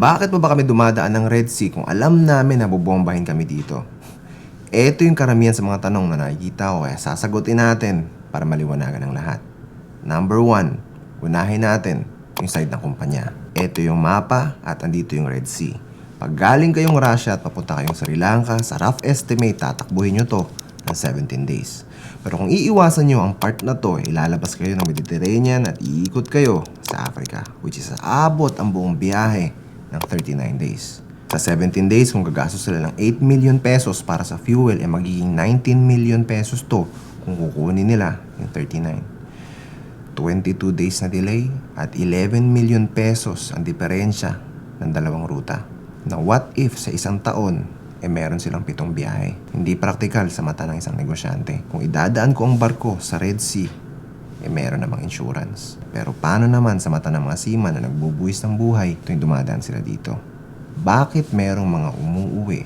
Bakit pa ba kami dumadaan ng Red Sea kung alam namin na bubombahin kami dito? Ito yung karamihan sa mga tanong na nakikita ko kaya sasagutin natin para maliwanagan ang lahat. Number one, unahin natin yung side ng kumpanya. Ito yung mapa at andito yung Red Sea. Pag galing kayong Russia at papunta kayong Sri Lanka, sa rough estimate, tatakbuhin nyo to ng 17 days. Pero kung iiwasan nyo ang part na to, ilalabas kayo ng Mediterranean at iikot kayo sa Africa, which is aabot ang buong biyahe ng 39 days. Sa 17 days, kung gagastos sila ng 8 million pesos para sa fuel, eh magiging 19 million pesos to kung kukunin nila yung 39. 22 days na delay at 11 million pesos ang diferensya ng dalawang ruta. Na what if sa isang taon, eh meron silang pitong biyahe. Hindi praktikal sa mata ng isang negosyante. Kung idadaan ko ang barko sa Red Sea, eh meron namang insurance. Pero paano naman sa mata ng mga seaman na nagbubuwis ng buhay tuwing dumadaan sila dito? Bakit merong mga umuuwi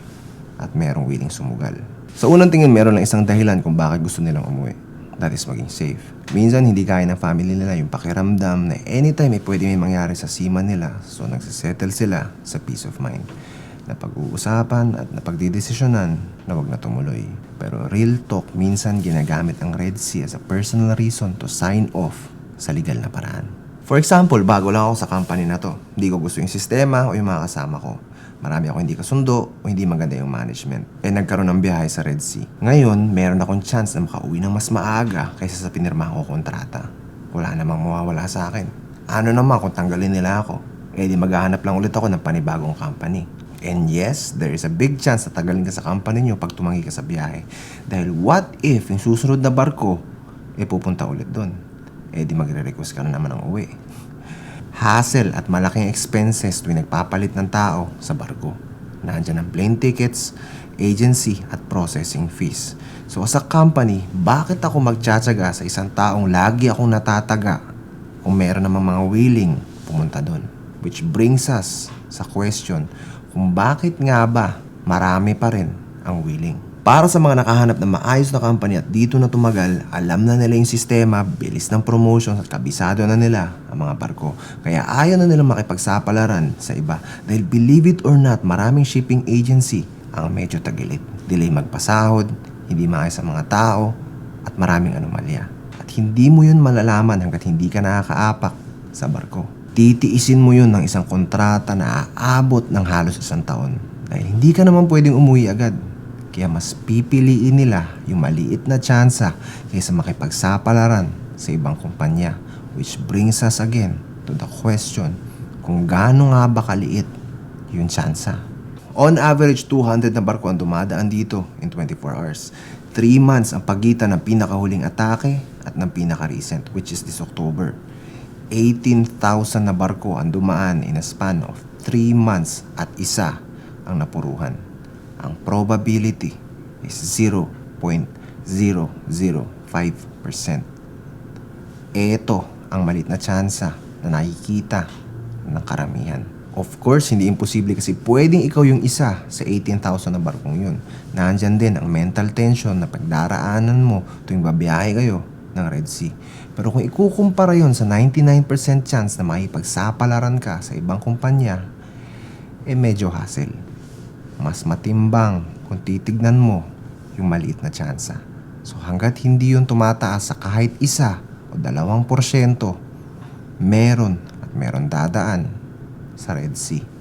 at merong willing sumugal? Sa unang tingin, meron lang isang dahilan kung bakit gusto nilang umuwi. That is maging safe. Minsan, hindi kaya ng family nila yung pakiramdam na anytime may pwede may mangyari sa seaman nila. So, nagsisettle sila sa peace of mind na pag-uusapan at napagdidesisyonan na wag na tumuloy. Pero real talk, minsan ginagamit ang Red Sea as a personal reason to sign off sa legal na paraan. For example, bago lang ako sa company na to. Hindi ko gusto yung sistema o yung mga kasama ko. Marami ako hindi kasundo o hindi maganda yung management. Eh nagkaroon ng biyahe sa Red Sea. Ngayon, meron akong chance na makauwi ng mas maaga kaysa sa pinirmahan ko kontrata. Wala namang mawawala sa akin. Ano naman kung tanggalin nila ako? Eh di maghahanap lang ulit ako ng panibagong company. And yes, there is a big chance na tagalin ka sa company nyo pag tumangi ka sa biyahe. Dahil what if yung susunod na barko, eh pupunta ulit doon? Eh di magre-request ka na naman ng uwi. Hassle at malaking expenses tuwing nagpapalit ng tao sa barko. Nandiyan ang plane tickets, agency at processing fees. So as a company, bakit ako magtsatsaga sa isang taong lagi akong natataga kung meron namang mga willing pumunta doon? Which brings us sa question kung bakit nga ba marami pa rin ang willing. Para sa mga nakahanap ng maayos na company at dito na tumagal, alam na nila yung sistema, bilis ng promotion at kabisado na nila ang mga barko. Kaya ayaw na nilang makipagsapalaran sa iba. Dahil believe it or not, maraming shipping agency ang medyo tagilit. Delay magpasahod, hindi maayos sa mga tao, at maraming anomalya. At hindi mo yun malalaman hanggat hindi ka nakakaapak sa barko. Titiisin mo yun ng isang kontrata na aabot ng halos isang taon. Dahil hindi ka naman pwedeng umuwi agad. Kaya mas pipiliin nila yung maliit na tsansa kaysa makipagsapalaran sa ibang kumpanya. Which brings us again to the question kung gaano nga ba kaliit yung tsansa. On average, 200 na barko ang dumadaan dito in 24 hours. 3 months ang pagitan ng pinakahuling atake at ng pinaka-recent, which is this October. 18,000 na barko ang dumaan in a span of 3 months at isa ang napuruhan. Ang probability is 0.005%. Ito ang malit na tsansa na nakikita ng karamihan. Of course, hindi imposible kasi pwedeng ikaw yung isa sa 18,000 na barkong yun. Nandyan din ang mental tension na pagdaraanan mo tuwing babiyahe kayo ng Red Sea. Pero kung ikukumpara yon sa 99% chance na makipagsapalaran ka sa ibang kumpanya, eh medyo hassle. Mas matimbang kung titignan mo yung maliit na tsansa. So hanggat hindi yun tumataas sa kahit isa o dalawang porsyento, meron at meron dadaan sa Red Sea.